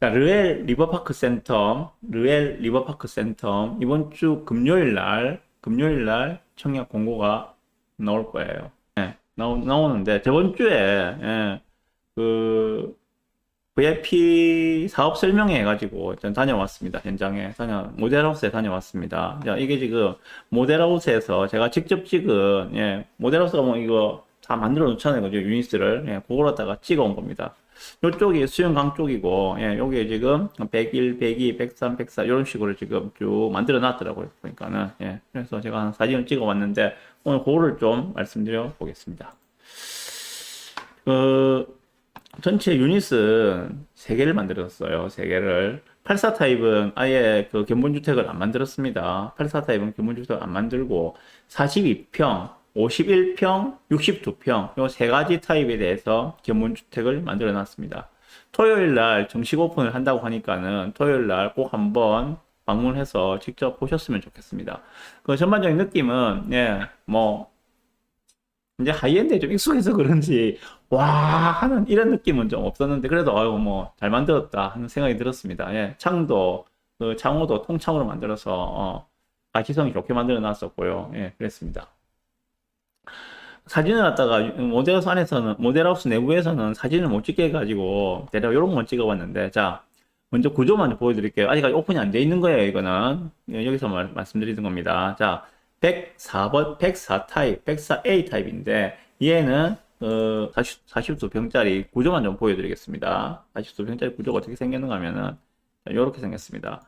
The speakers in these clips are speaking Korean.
자, 르엘 리버파크 센텀, 르엘 리버파크 센텀, 이번 주 금요일 날, 금요일 날 청약 공고가 나올 거예요. 예, 나오, 나오는데, 저번 주에, 예, 그, VIP 사업 설명회 해가지고 전 다녀왔습니다. 현장에. 다녀, 모델하우스에 다녀왔습니다. 자, 이게 지금 모델하우스에서 제가 직접 찍은, 예, 모델하우스가 뭐 이거 다 만들어 놓잖아요. 그죠? 유니스를. 예, 그걸로다가 찍어 온 겁니다. 요쪽이 수영강 쪽이고, 예, 요게 지금 101, 102, 103, 104, 이런 식으로 지금 쭉 만들어 놨더라고요. 보니까는. 예, 그래서 제가 한 사진을 찍어 왔는데, 오늘 그거를 좀 말씀드려 보겠습니다. 그, 전체 유닛은 3개를 만들었어요. 3개를. 84 타입은 아예 그 견본주택을 안 만들었습니다. 84 타입은 견본주택을 안 만들고 42평, 51평, 62평 요세 가지 타입에 대해서 견본주택을 만들어 놨습니다. 토요일 날 정식 오픈을 한다고 하니까는 토요일 날 꼭 한번 방문해서 직접 보셨으면 좋겠습니다. 그 전반적인 느낌은 예, 뭐 이제 하이엔드에 좀 익숙해서 그런지 와 하는 이런 느낌은 좀 없었는데 그래도 아유 뭐 잘 만들었다 하는 생각이 들었습니다. 예, 창도 그 창호도 통창으로 만들어서 어, 가시성이 좋게 만들어 놨었고요. 예, 그랬습니다. 사진을 갖다가 모델하우스 안에서는 모델하우스 내부에서는 사진을 못 찍게 해가지고 대략 이런 건 찍어봤는데 자 먼저 구조만 보여드릴게요. 아직 오픈이 안 돼 있는 거예요. 이거는 예, 여기서 말, 말씀드리는 겁니다. 자 104번 104 타입 104A 타입인데 얘는 어, 40, 42평짜리 구조만 좀 보여드리겠습니다. 42평짜리 구조가 어떻게 생겼는가 하면은 이렇게 생겼습니다.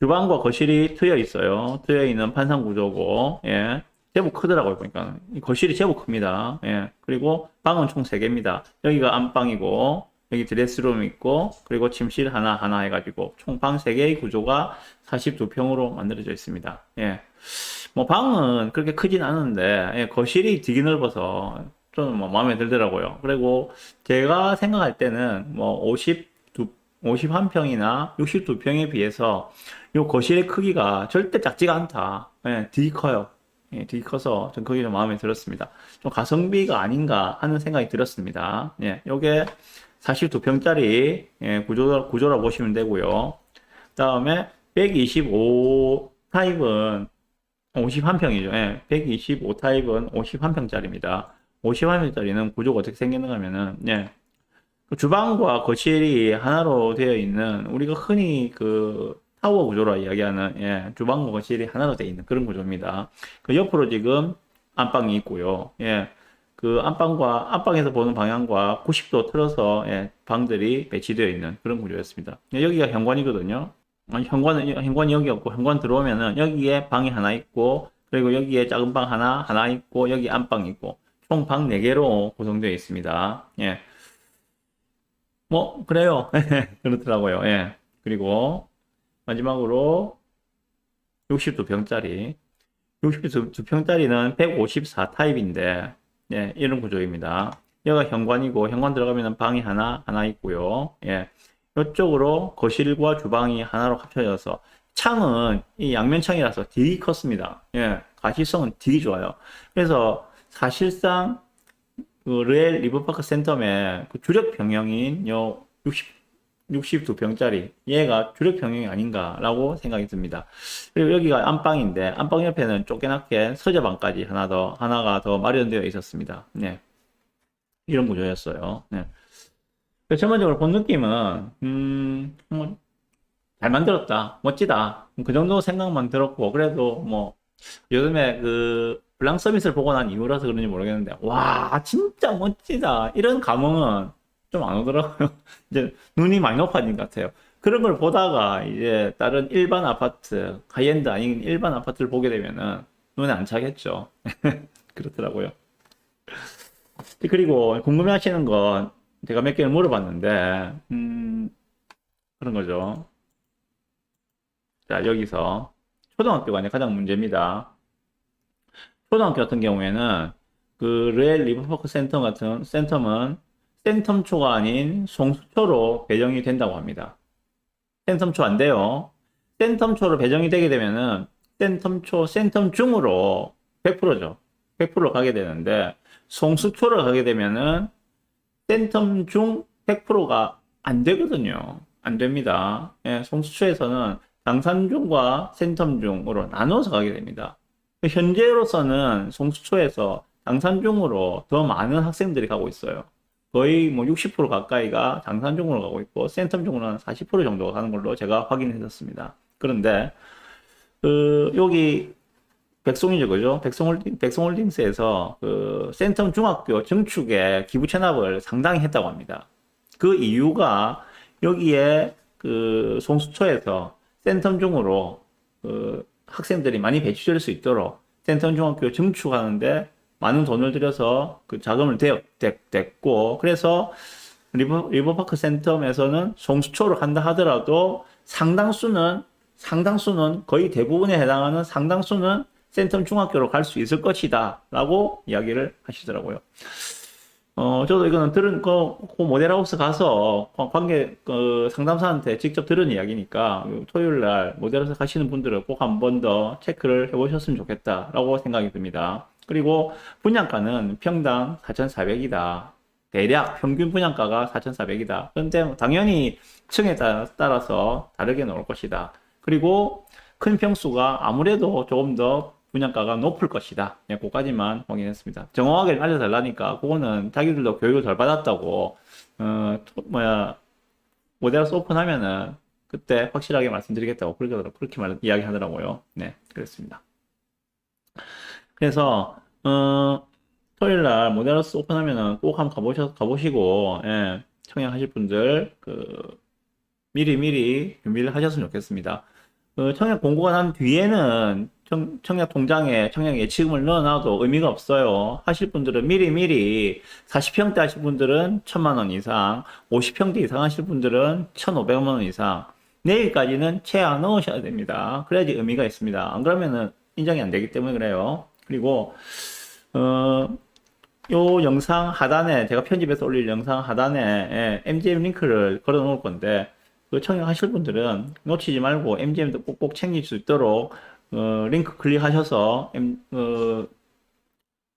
주방과 거실이 트여 있어요. 트여 있는 판상 구조고, 예. 제법 크더라고요, 보니까. 이 거실이 제법 큽니다. 예. 그리고 방은 총 3개입니다. 여기가 안방이고, 여기 드레스룸 있고, 그리고 침실 하나, 하나 해가지고, 총 방 3개의 구조가 42평으로 만들어져 있습니다. 예. 뭐, 방은 그렇게 크진 않은데, 예, 거실이 되게 넓어서, 좀뭐 마음에 들더라고요. 그리고 제가 생각할 때는 뭐 52, 51평이나 62평에 비해서 요 거실의 크기가 절대 작지가 않다. 예, 되게 커요. 예, 되게 커서 전 그게 좀 마음에 들었습니다. 좀 가성비가 아닌가 하는 생각이 들었습니다. 예, 요게 42평짜리 예, 구조, 구조라 보시면 되고요. 다음에 125 타입은 51평이죠. 예, 125 타입은 51평짜리입니다. 51평짜리는 구조가 어떻게 생겼는가 하면은, 예. 그 주방과 거실이 하나로 되어 있는, 우리가 흔히 그 타워 구조라 이야기하는, 예, 주방과 거실이 하나로 되어 있는 그런 구조입니다. 그 옆으로 지금 안방이 있고요. 예. 그 안방과, 안방에서 보는 방향과 90도 틀어서, 예, 방들이 배치되어 있는 그런 구조였습니다. 예, 여기가 현관이거든요. 아니, 현관은, 현관이 여기 없고, 현관 들어오면은 여기에 방이 하나 있고, 그리고 여기에 작은 방 하나, 하나 있고, 여기 안방 있고, 총 방 4개로 구성되어 있습니다. 예. 뭐, 그래요. 그렇더라고요. 예. 그리고 마지막으로 62평짜리. 62평짜리는 154 타입인데, 예, 이런 구조입니다. 여기가 현관이고, 현관 들어가면 방이 하나, 하나 있고요. 예. 이쪽으로 거실과 주방이 하나로 합쳐져서, 창은 이 양면 창이라서 되게 컸습니다. 예. 가시성은 되게 좋아요. 그래서 사실상 그 르엘 리버파크 센텀의 그 주력 병영인 요 60, 62평짜리 얘가 주력 병영이 아닌가라고 생각이 듭니다. 그리고 여기가 안방인데 안방 옆에는 쫓겨나게 서재방까지 하나 더 하나가 더 마련되어 있었습니다. 네. 이런 구조였어요. 네. 그 전반적으로 본 느낌은 음, 뭐, 잘 만들었다, 멋지다. 그 정도 생각만 들었고 그래도 뭐 요즘에 그 블랑 서밋을 보고 난 이후라서 그런지 모르겠는데, 와, 진짜 멋지다. 이런 감흥은 좀 안 오더라고요. 이제 눈이 많이 높아진 것 같아요. 그런 걸 보다가 이제 다른 일반 아파트, 하이엔드 아닌 일반 아파트를 보게 되면은 눈에 안 차겠죠. 그렇더라고요. 그리고 궁금해 하시는 건 제가 몇 개를 물어봤는데, 음, 그런 거죠. 자, 여기서 초등학교가 이제 가장 문제입니다. 초등학교 같은 경우에는 그 레일 리버파크 센터 같은 센텀은 센텀초가 아닌 송수초로 배정이 된다고 합니다. 센텀초 안 돼요. 센텀초로 배정이 되게 되면은 센텀초, 센텀중으로 100%죠. 100% 가게 되는데 송수초를 가게 되면은 센텀중 100%가 안 되거든요. 안 됩니다. 예, 송수초에서는 당산중과 센텀중으로 나눠서 가게 됩니다. 현재로서는 송수초에서 당산중으로 더 많은 학생들이 가고 있어요. 거의 뭐 60% 가까이가 당산중으로 가고 있고 센텀중으로는 40% 정도가 가는 걸로 제가 확인했었습니다. 그런데 그 여기 백송이죠, 그죠? 백송홀딩, 백송홀딩스에서 그 센텀 중학교 증축에 기부 체납을 상당히 했다고 합니다. 그 이유가 여기에 그 송수초에서 센텀 중으로 그 학생들이 많이 배치될 수 있도록 센텀 중학교 증축하는데 많은 돈을 들여서 그 자금을 대, 대, 댔고 그래서 리버, 리버파크 센텀에서는 송수초를 한다 하더라도 상당수는 상당수는 거의 대부분에 해당하는 상당수는 센텀 중학교로 갈 수 있을 것이다 라고 이야기를 하시더라고요. 어, 저도 이거는 들은, 그, 그 모델하우스 가서 관계, 그 상담사한테 직접 들은 이야기니까 토요일 날 모델하우스 가시는 분들은 꼭 한 번 더 체크를 해보셨으면 좋겠다라고 생각이 듭니다. 그리고 분양가는 평당 4,400이다. 대략 평균 분양가가 4,400이다. 그런데 당연히 층에 따- 따라서 다르게 나올 것이다. 그리고 큰 평수가 아무래도 조금 더 분양가가 높을 것이다. 그냥 그까지만 확인했습니다. 정확하게 알려달라니까 그거는 자기들도 교육을 덜 받았다고 어 토- 뭐야 모델하우스 오픈하면은 그때 확실하게 말씀드리겠다고 그렇게 그렇게 말 이야기하더라고요. 네, 그렇습니다. 그래서 어 토요일 날 모델하우스 오픈하면은 꼭 한번 가보셔 가보시고 예, 청약하실 분들 그 미리 미리 준비를 하셨으면 좋겠습니다. 그 청약 공고가 난 뒤에는 청, 청약 통장에 청약 예치금을 넣어놔도 의미가 없어요. 하실 분들은 미리 미리 40평대 하실 분들은 1000만 원 이상, 50평대 이상 하실 분들은 1,500만 원 이상. 내일까지는 최하 넣으셔야 됩니다. 그래야지 의미가 있습니다. 안 그러면은 인정이 안 되기 때문에 그래요. 그리고 어, 요 영상 하단에 제가 편집해서 올릴 영상 하단에 예, MGM 링크를 걸어 놓을 건데 그 청약하실 분들은 놓치지 말고 MGM도 꼭꼭 챙길 수 있도록 어, 링크 클릭하셔서 M, 어,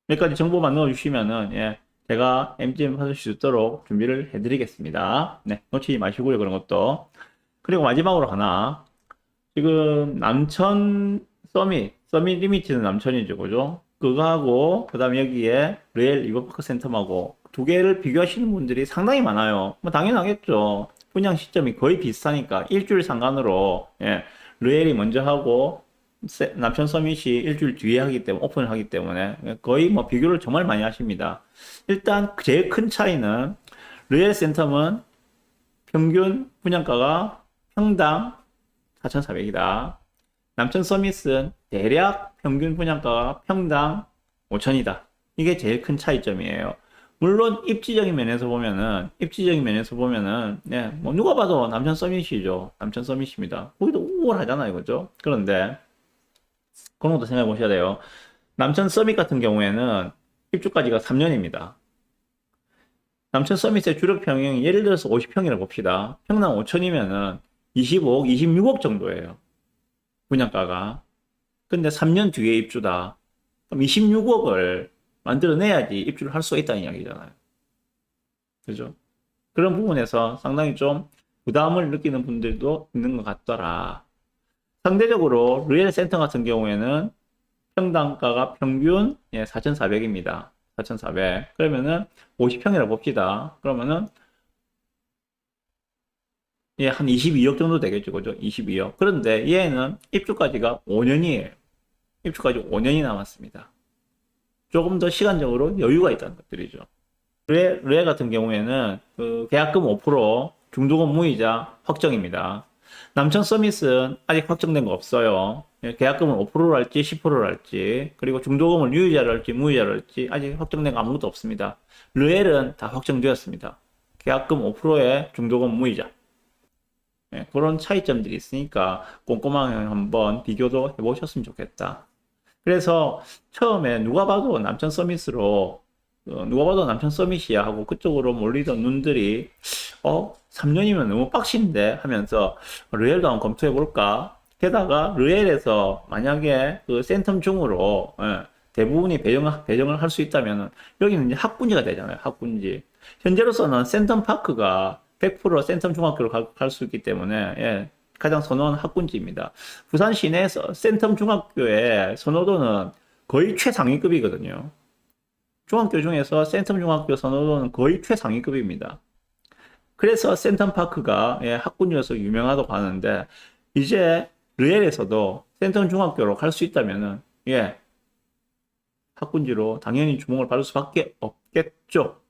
몇 가지 정보만 넣어주시면은 예, 제가 MGM 받을 수 있도록 준비를 해드리겠습니다. 네, 놓치지 마시고요 그런 것도. 그리고 마지막으로 하나 지금 남천 서밋 서밋 리미티는 남천이죠, 그죠? 그거하고 그다음 여기에 레일 리버파크 센텀하고 두 개를 비교하시는 분들이 상당히 많아요. 뭐 당연하겠죠. 분양 시점이 거의 비슷하니까 일주일 상간으로 예, 르엘이 먼저 하고 세- 남천 서밋이 일주일 뒤에 하기 때문에 오픈을 하기 때문에 거의 뭐 비교를 정말 많이 하십니다. 일단 제일 큰 차이는 르엘 센텀은 평균 분양가가 평당 4,400이다. 남천 서밋은 대략 평균 분양가가 평당 5천이다. 이게 제일 큰 차이점이에요. 물론 입지적인 면에서 보면은 입지적인 면에서 보면은 네, 뭐 누가 봐도 남천 서밋이죠. 남천 서밋입니다. 거기도 우월하잖아요, 그죠? 그런데 그런 것도 생각해 보셔야 돼요. 남천 서밋 같은 경우에는 입주까지가 3년입니다. 남천 서밋의 주력 평형이 예를 들어서 50평이라고 봅시다. 평당 5천이면은 25억, 26억 정도예요. 분양가가. 근데 3년 뒤에 입주다. 그럼 26억을 만들어내야지 입주를 할 수가 있다는 이야기잖아요. 그죠? 그런 부분에서 상당히 좀 부담을 느끼는 분들도 있는 것 같더라. 상대적으로 리얼 센터 같은 경우에는 평당가가 평균 4,400입니다. 4,400. 그러면은 50평이라고 봅시다. 그러면은 예, 한 22억 정도 되겠죠. 그죠? 22억. 그런데 얘는 입주까지가 5년이에요. 입주까지 5년이 남았습니다. 조금 더 시간적으로 여유가 있다는 것들이죠. 르에, 르에 같은 경우에는 그 계약금 5% 중도금 무이자 확정입니다. 남천 서밋은 아직 확정된 거 없어요. 예, 계약금은 5%로 할지 10%로 할지 그리고 중도금을 유의자로 할지 무이자로 할지 아직 확정된 거 아무것도 없습니다. 르엘은 다 확정되었습니다. 계약금 5%에 중도금 무이자. 예, 그런 차이점들이 있으니까 꼼꼼하게 한번 비교도 해보셨으면 좋겠다. 그래서 처음에 누가 봐도 남천 서밋으로 어, 누가 봐도 남천 서밋이야 하고 그쪽으로 몰리던 눈들이 어 3년이면 너무 빡신데 하면서 르엘도 한번 검토해 볼까? 게다가 르엘에서 만약에 그 센텀 중으로 예, 대부분이 배정, 배정을 할 수 있다면 여기는 이제 학군지가 되잖아요. 학군지. 현재로서는 센텀 파크가 100% 센텀 중학교로 갈 수 있기 때문에 예, 가장 선호하는 학군지입니다. 부산 시내에서 센텀 중학교의 선호도는 거의 최상위급이거든요. 중학교 중에서 센텀 중학교 선호도는 거의 최상위급입니다. 그래서 센텀파크가 예, 학군지로서 유명하다고 하는데 이제 르엘에서도 센텀 중학교로 갈 수 있다면은 예 학군지로 당연히 주목을 받을 수밖에 없겠죠.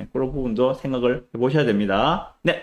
예, 그런 부분도 생각을 해보셔야 됩니다. 네,